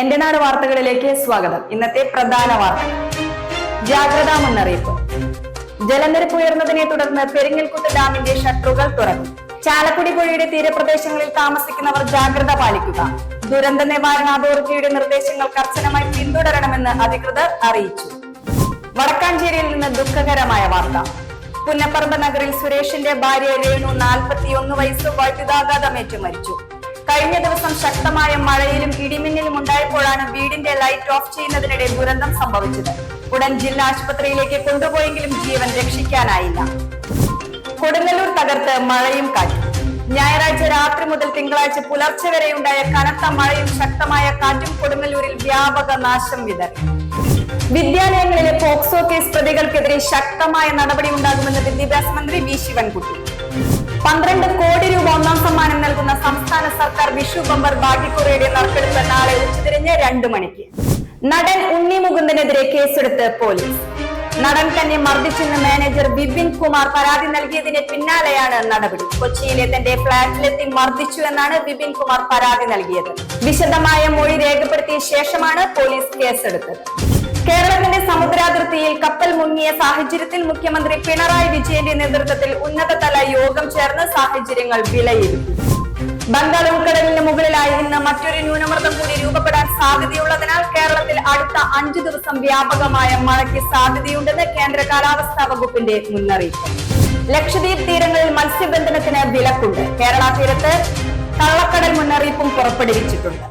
എന്റെ നാട് വാർത്തകളിലേക്ക് സ്വാഗതം. ഇന്നത്തെ പ്രധാന വാർത്ത. ജാഗ്രതാ മുന്നറിയിപ്പ്. ജലനിരപ്പ് ഉയർന്നതിനെ തുടർന്ന് പെരിങ്ങൽകുത്ത് ഡാമിന്റെ ഷട്ടറുകൾ തുറന്നു. ചാലക്കുടി പുഴയുടെ തീരപ്രദേശങ്ങളിൽ താമസിക്കുന്നവർ ജാഗ്രത പാലിക്കുക. ദുരന്ത നിവാരണ അതോറിറ്റിയുടെ നിർദ്ദേശങ്ങൾ കർശനമായി പിന്തുടരണമെന്ന് അധികൃതർ അറിയിച്ചു. വടക്കാഞ്ചേരിയിൽ നിന്ന് ദുഃഖകരമായ വാർത്ത. പുന്നപ്പറമ്പ് നഗറിൽ സുരേഷിന്റെ ഭാര്യ രേണു നാൽപ്പത്തിയൊന്ന് വയസ്സ് വൈദ്യുതാഘാതമേറ്റ് മരിച്ചു. കഴിഞ്ഞ ദിവസം ശക്തമായ മഴയിലും ഇടിമിന്നലും ഉണ്ടായപ്പോഴാണ് വീടിന്റെ ലൈറ്റ് ഓഫ് ചെയ്യുന്നതിനിടെ ദുരന്തം സംഭവിച്ചത്. ഉടൻ ജില്ലാ ആശുപത്രിയിലേക്ക് കൊണ്ടുപോയെങ്കിലും ജീവൻ രക്ഷിക്കാനായില്ല. കൊടുങ്ങല്ലൂർ തകർത്ത് മഴയും കാറ്റും. ഞായറാഴ്ച രാത്രി മുതൽ തിങ്കളാഴ്ച പുലർച്ചെ വരെയുണ്ടായ കനത്ത മഴയും ശക്തമായ കാറ്റും കൊടുങ്ങല്ലൂരിൽ വ്യാപക നാശം വിതറി. വിദ്യാലയങ്ങളിലെ പോക്സോ കേസ് പ്രതികൾക്കെതിരെ ശക്തമായ നടപടി ഉണ്ടാകുമെന്ന് വിദ്യാഭ്യാസ മന്ത്രി വി ശിവൻകുട്ടി. പന്ത്രണ്ട് കോടി രൂപ ഒന്നാം സമ്മാനം നൽകുന്ന സംസ്ഥാന സർക്കാർ വിഷു ബമ്പർ ഭാഗ്യക്കുറയുടെ നറുക്കെടുപ്പ് നാളെ ഉച്ചതിരിഞ്ഞ് രണ്ടു മണിക്ക്. നടൻ ഉണ്ണി മുകുന്ദനെതിരെ കേസെടുത്ത് പോലീസ്. നടൻ തന്നെ മർദ്ദിച്ചെന്ന് മാനേജർ വിപിൻ കുമാർ പരാതി നൽകിയതിന് പിന്നാലെയാണ് നടപടി. കൊച്ചിയിലെ തന്റെ ഫ്ളാറ്റിലെത്തി മർദ്ദിച്ചു എന്നാണ് വിപിൻ കുമാർ പരാതി നൽകിയത്. വിശദമായ മൊഴി രേഖപ്പെടുത്തിയ ശേഷമാണ് പോലീസ് കേസെടുത്തത്. കേരളത്തിന്റെ സമുദ്രാതിർത്തിയിൽ കപ്പൽ മുങ്ങിയ സാഹചര്യത്തിൽ മുഖ്യമന്ത്രി പിണറായി വിജയന്റെ നേതൃത്വത്തിൽ ഉന്നതതല യോഗം ചേർന്ന് സാഹചര്യങ്ങൾ വിലയിരുത്തി. ബംഗാൾ ഉൾക്കടലിന് മുകളിലായി ഇന്ന് മറ്റൊരു ന്യൂനമർദ്ദം കൂടി രൂപപ്പെടാൻ സാധ്യതയുള്ളതിനാൽ കേരളത്തിൽ അടുത്ത അഞ്ചു ദിവസം വ്യാപകമായ മഴയ്ക്ക് സാധ്യതയുണ്ടെന്ന് കേന്ദ്ര കാലാവസ്ഥാ വകുപ്പിന്റെ മുന്നറിയിപ്പ്. ലക്ഷദ്വീപ് തീരങ്ങളിൽ മത്സ്യബന്ധനത്തിന് വിലക്കുണ്ട്. കേരള തീരത്ത് കള്ളക്കടൽ മുന്നറിയിപ്പും പുറപ്പെടുവിച്ചിട്ടുണ്ട്.